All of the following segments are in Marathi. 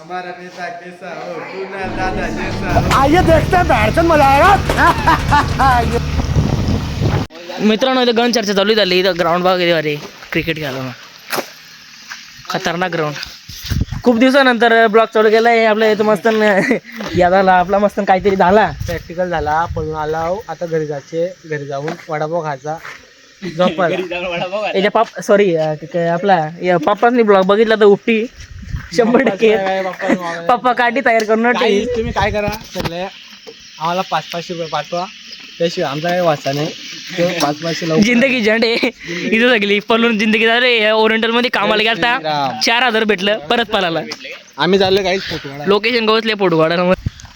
हमारा नेता कैसा हो? कुणाल दादा जैसा हो। आइए देखते हैं बैठचंद मजा आएगा। मित्रांनो इथं गण चर्चा चालू झाली. इथं ग्राउंड बघा अरे क्रिकेट खेळायला. खतरनाक ग्राउंड खूप दिवसानंतर ब्लॉग चालू केला आहे आपल्या इथं मस्त या झाला. आपला मस्त काहीतरी झाला. प्रॅक्टिकल झाला. पळून आला आता घरी जायचे. घरी जाऊन वडापाव खायचा. झोपायला. याच्या पाप सॉरी आपला या पापांनी ब्लॉग बघितला तर उपटी. शंभर टक्के. पप्पा काठी तयार करून काही. तुम्ही काय करा सगळे आम्हाला पाच पाचशे रुपये पाठवा. त्याशिवाय आमचा काही वाचा नाही. ते पाच पाचशे लवकर जिंदगी झंड. इथं सगळी पळून जिंदगी झाली ओरिएंटलमध्ये कामाला गेलता. चार हजार भेटलं परत पळाला आम्ही चाललो काहीच फोटो लोकेशन गवसले फोटो काढायला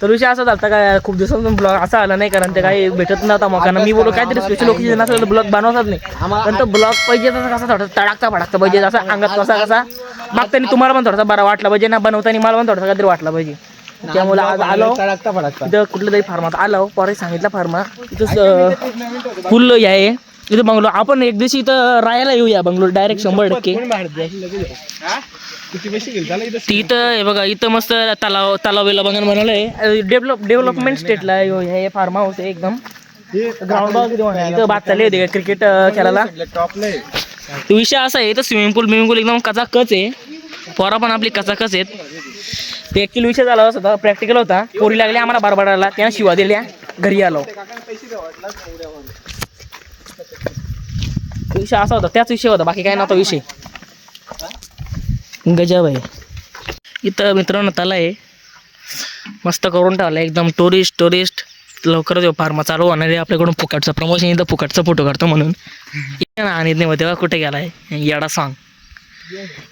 तर विषय असा झाला काय खूप दिवसांपासून ब्लॉग असा आला नाही कारण ते काही भेटत नव्हता मग कारण मी बोललो काहीतरी स्पेशल लोकेशन असलं तर ब्लॉग बनवतात नाही. पण तो ब्लॉग पाहिजे तसा कसा थोडासा तडाकता भडाकता पाहिजे असा अंगात कसा कसा. मागताना तुम्हाला पण थोडासा बरा वाटला पाहिजे ना बनवताना मला पण थोडासा काहीतरी वाटला पाहिजे. त्यामुळे आज आलो. तिथं कुठल्या तरी फार्मात आलो पोरे सांगितलं फार्मा. तिथं फुल आहे. इथं बंगलो आपण एक दिवशी इथं राहायला येऊया बंगलोर डायरेक्ट शंभर टक्के. ती इथं हे बघा इथं मस्त तलाव तलाव बिलाव बघायला बनवलंय डेव्हलप डेव्हलपमेंट स्टेटला हे फार्म हाऊस आहे एकदम. ग्राउंड इथं बात चालली होती क्रिकेट खेळायला? टॉपला तो विषय असा आहे तर स्विमिंग पूल स्विमिंग पूल एकदम कचाकच आहे. पोरा पण आपली कचाकच आहेत. ते ॲक्च्युली विषय झाला होता प्रॅक्टिकल होता. पोरी लागली आम्हाला बारबाडाला त्यांना शिवा दिल्या घरी आलो. तो विषय असा होता त्याच विषय होता बाकी काय नव्हता विषय. गजब आहे इथं मित्रांनो तला आहे. मस्त करून ठेवला एकदम टुरिस्ट टुरिस्ट लवकरच येऊ फार्मा चालू होणार आहे. आपल्याकडून फुकटचं प्रमोशन इथं फुकटचा फोटो काढतो म्हणून. इथे ना आणि नाही तेव्हा कुठे गेलाय? येडा सांग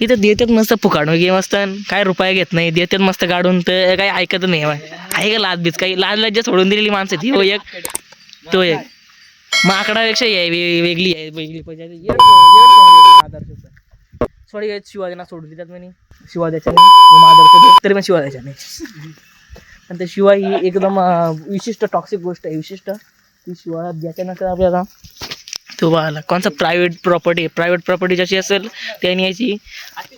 इथं देतात मस्त फुकाट वगैरे मस्त. काय रुपये घेत नाही देतात मस्त काढून तर काही ऐकत नाही बा. आहे का लाज बीज? काही लाज लज्जा सोडून दिलेली माणसं ती हो एक तो एक. माकडापेक्षा आहे वेगळी आहे वेगळी. पाहिजे येड song- येड song आहे आदर्शचं. सॉरी शिवाजीना सोडून देतात म्हणे. शिवा द्यायचा नाही तरी पण शिवा द्यायचा नाही. आणि ते शिवाय ही एकदम विशिष्ट टॉक्सिक गोष्ट आहे विशिष्ट. ती शिवाय ज्याच्यानंतर आपल्याला तो बघायला कोणचा प्रायव्हेट प्रॉपर्टी प्रायव्हेट प्रॉपर्टी जशी असेल त्याने याची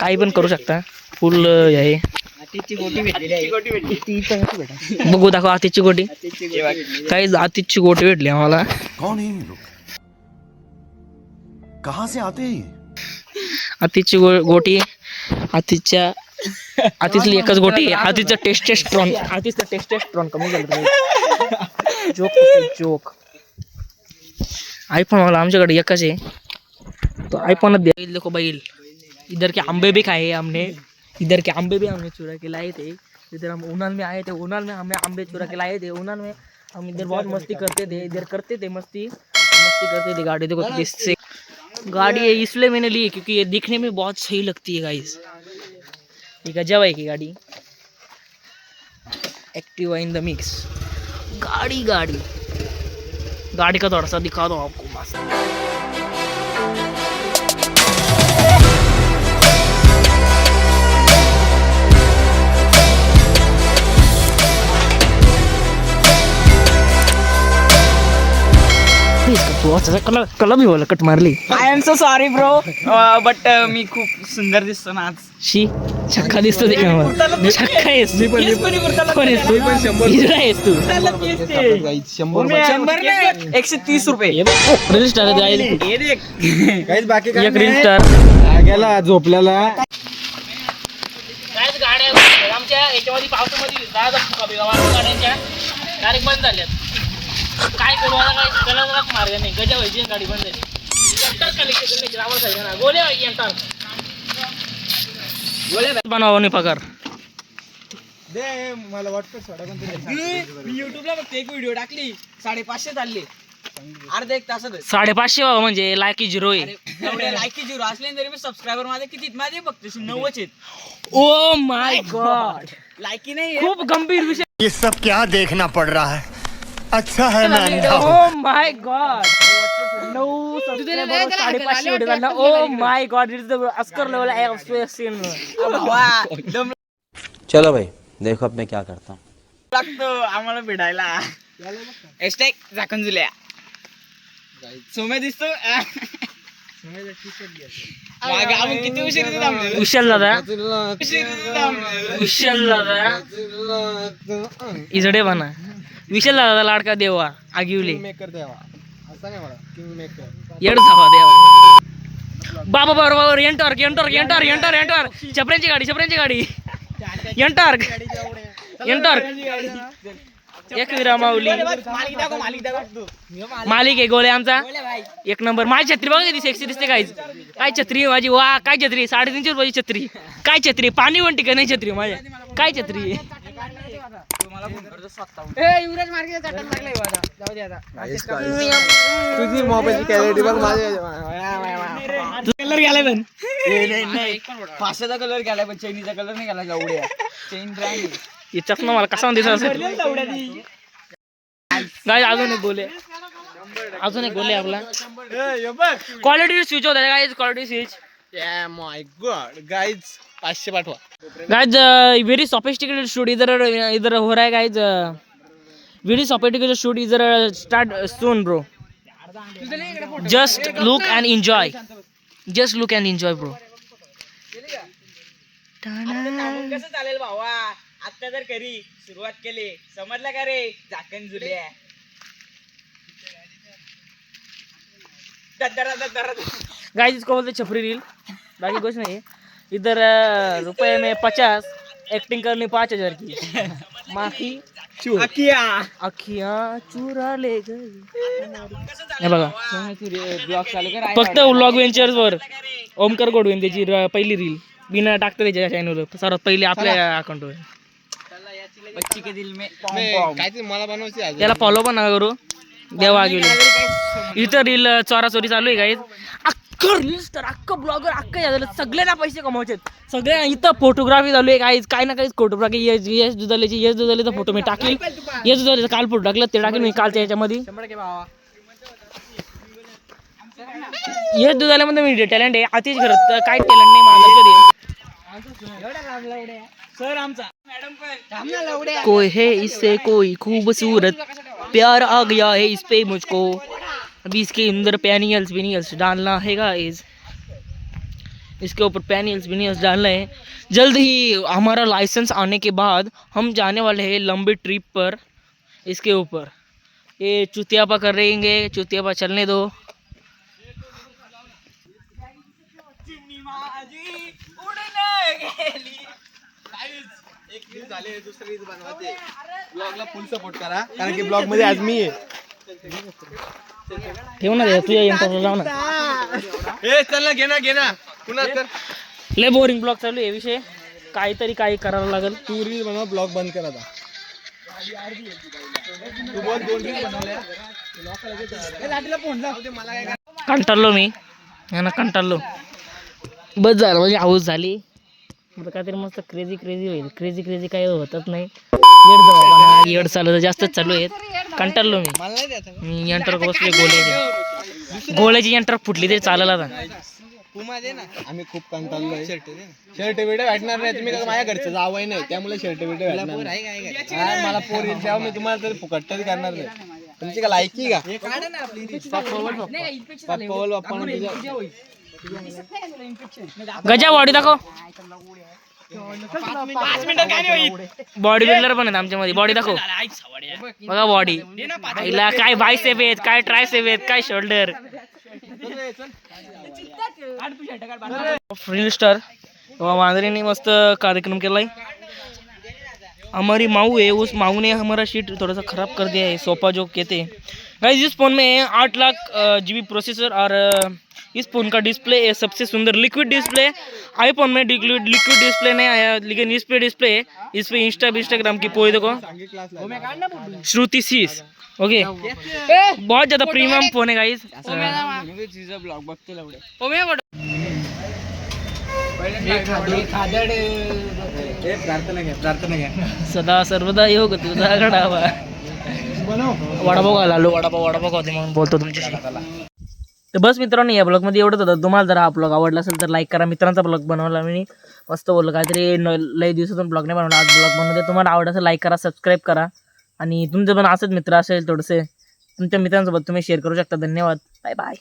काही पण करू शकता. फुल आहे. बघू दाखव आतिची गोटी. काही आतिची गोटी भेटली आम्हाला. कहाँ से आते हैं ये? आतिची गो गोटी आतिच्या आतितली एकच गोटी आतिचं टेस्टेस्ट्रॉन आतिचं टेस्टेस्ट्रॉन कमी झालं जोक जोक आईफोन वाला आमच्याकडे एकच आहे. तो आईफोनच द्या देखो बैल. इधर के आंबे भी खाए हमने. इधर के आंबे भी हमने चुरा के लाए थे. इधर हम उनाल में आए थे. उनाल में हमें आंबे चुरा के लाए थे. उनाल में हम इधर बहुत मस्ती करते थे. इधर करते थे मस्ती. मस्ती करते थे गाड़ी. देखो गाड़ी है, इसलिए मैंने ली, क्योंकि ये दिखने में बहुत सही लगती है गाइस ये गजब है की गाड़ी. एक्टिव इन द मिक्स गाड़ी गाड़ी. गाड़ी का थोड़ा सा दिखा दो आपको, मस्त. कलर कलर भी बोला कट मारली. I am so sorry bro but मी खूप सुंदर दिसतो ना आज. शी छक्का दिसतो ते मला. छक्का आहेस तू. कोण आहेस तू? आहेस तू. शंभर नाही एकशे तीस रुपये. रील स्टार जाईल हे देख. काहीच बाकी एक रील स्टार गेला झोपल्याला. गाड्या आमच्या याच्यामध्ये पावसामध्ये दहा फुका बिगा मारून गाड्यांच्या डायरेक्ट बंद झाल्यात. काय करू आता काय त्याला जरा मार्ग नाही. गजा व्हायची गाडी बंद झाली साईड ना गोले एंटर गोले बनवा नाही पगार. दे मला वाटतं सोडा पण मी युट्यूबला फक्त एक व्हिडिओ टाकली. साडेपाचशे चालले. अर्धा एक तासात साडेपाचशे बाबा म्हणजे लायकी झिरो आहे. एवढे लायकी झिरो असले तरी मी सबस्क्रायबर माझे किती माझे बघते नव्वद आहेत. ओ माय गॉड लायकी नाही खूप गंभीर विषय ये सब क्या देखना पड़ रहा है? अच्छा है अंधा ओ माय गॉड नऊ सबस्क्रायबर साडेपाचशे व्हिडिओ काढला ओ my god it is the Oscar level I have seen चलो भाई देखो अब मैं क्या करता हूँ। लागतो आम्हाला भेटायला एस्टेक झाकण जुल्या सोम्या दिसतो। मागे आपण किती उशीर थांबलेलो विशाल दादा विशाल दादा इजडे म्हणा विशाल दादा लाडका देवा आगिवले. मेकर द्यावा असं नाही मला किंग मेकर येड जावा देवा. बाबा बरोबर enter enter enter enter enter छपऱ्यांची गाडी छपऱ्यांची गाडी. एंटर एंटर एक विरा माऊली. मालिक आहे गोळे आमचा. एक नंबर. माझी छत्री बघा किती सेक्सी दिसते काय काय छत्री माझी? वा काय छत्री? साडेतीनशे रुपयाची छत्री. काय छत्री? पाणी पण टिका नाही छत्री माझ्या? काय छत्री? तुझी बघ माझ्या कलर गेलाय पण पाचशेचा कलर गेलाय पण चैनीचा कलर नाही गेला एवढ्या चैन ब्रँड चष्मा मला कसा दिसत असेल? काय अजून एक गोले अजून एक गोले आपला. क्वालिटी स्विच होता काय quality switch my god guys पाचशे पाठवा. गाइज वेरी सोफिस्टिकेटेड शूट इधर इधर हो रहा है गाइज वेरी सोफिस्टिकेटेड शूट इधर start soon bro just look and enjoy just look and enjoy bro कसं चालेल भावा? आता तर करी सुरुवात केली. समजलं का रे? झाकण जुल्या गाइज इसको बोलते छपरी रील। बाकी कुछ नहीं। इधर रुपए में पचास एक्टिंग करनी पाँच हजार की। माखी अखियां चुरा ले गई। हे बघा। ब्लॉग चालू कर फक्त व्लॉग वेंचर्स वर ओमकर गोडवेन त्याची र- पहिली रील बिना टाकतं त्याच्या चॅनलवर सर्वात पहिली आपल्या अकाउंटवर बच्ची के दिल में मला बनवायची. त्याला फॉलो पण नका करू. देवा गेले इथं रील चोरा चोरी चालू आहे काही अख्खं ब्लॉगर अख्खं हे झालं. सगळ्यांना पैसे कमवायचे सगळ्या इथं फोटोग्राफी चालू आहे. काही काही ना काही फोटोग्राफी यश यश दुधालेची यश दुधालेचा फोटो मी टाकेल. यश दुधालेचा काल फोटो टाकला. ते टाकेल मी कालच्या याच्यामध्ये. यश दुधाल्यामध्ये मी टॅलेंट आहे. खरं तर काय टॅलेंट नाही माझं कधी. सर आमचा. कोई है इससे कोई खूबसूरत? प्यार आ गया है इस पे मुझको. अभी इसके अंदर पैनियल्स विनियल्स डालना है गाइस इसके ऊपर पैनियल्स विनियल्स डालना है। जल्द ही हमारा लाइसेंस आने के बाद हम जाने वाले हैं लंबी ट्रिप पर इसके ऊपर। ये चुतियापा कर रहेंगे चुतियापा चलने दो। झाली दुसरी रील बनवते। ब्लॉगला फुल सपोर्ट करा कारण की ब्लॉग मध्ये आज मी आहे ठेव ना तुझ्या इंटरव्ह्यू जाऊ ना ए चल ना घे ना घे ना. पुन्हा तर. लय बोरिंग ब्लॉग चालू आहे विषय. काहीतरी काही करावं लागेल. तू रील बनव ब्लॉग बंद कर आता. तू बोल दोन रील बनवल्या कंटाळलो मी. यांना कंटाळलो. बस झालं म्हणजे हाऊस झाली. आता काहीतरी मस्त क्रेझी क्रेझी होईल. क्रेझी क्रेझी काही होतच नाही. येड जबाबाना येड चालू जास्तच चालू आहेत. कंटाळलो मी. मला नाही द्यायचं मी यंटर बसले गोळ्याची गोळ्याची यंटर फुटली तरी चालेल आता. आम्ही खूप कंटाळलोय. शर्ट बिर्ट भेटणार नाही. तुम्ही माझ्या घरचं जावं नाही. त्यामुळे शर्ट बिर्ट भेटणार नाही. मला पोर येईल मी तुम्हाला तरी फुकट तरी करणार नाही. तुमची का लायकी का? पप्पा बोल पप्पा. ना तुझ्या गजा बॉडी दाखव बॉडी बिल्डर पण आहेत आमच्या मध्ये बॉडी दाखव बघा बॉडी काय बायसेप आहेत काय ट्रायसेप आहेत काय शोल्डर फ्रील स्टार मांजरीने मस्त कार्यक्रम केलाय. हमारी माऊ है उस माऊ ने हमारा शीट थोड़ा सा ख़राब कर दिया है सोफा जो कहते हैं गाइस इस फ़ोन में आठ लाख जी बी प्रोसेसर और इस फ़ोन का डिस्प्ले है, सबसे सुंदर लिक्विड डिस्प्ले आईफोन में लिक्विड डिस्प्ले नहीं आया, लेकिन इस पे डिस्प्ले है। इस पे इंस्टा इंस्टाग्राम की पोई देखो। श्रुति सीस ओके बहुत ज़्यादा प्रीमियम फ़ोन है गाइस सदा सर्वदा योग तुझा घडावा वडापाव आलो वडापाव वडापाव खाते म्हणून बोलतो तुमच्याशी तर बस मित्रांनो या ब्लॉगमध्ये एवढंच होतं. तुम्हाला जर हा ब्लॉग आवडला असेल तर लाईक करा. मित्रांचा ब्लॉग बनवला मी. मस्त बोललो. काहीतरी न लई दिवसातून ब्लॉग नाही बनवला. आज ब्लॉग बनवते तुम्हाला आवड असेल लाईक करा सबस्क्राईब करा. आणि तुमचं पण असंच मित्र असेल थोडेसे तुमच्या मित्रांसोबत तुम्ही शेअर करू शकता. धन्यवाद. Bye bye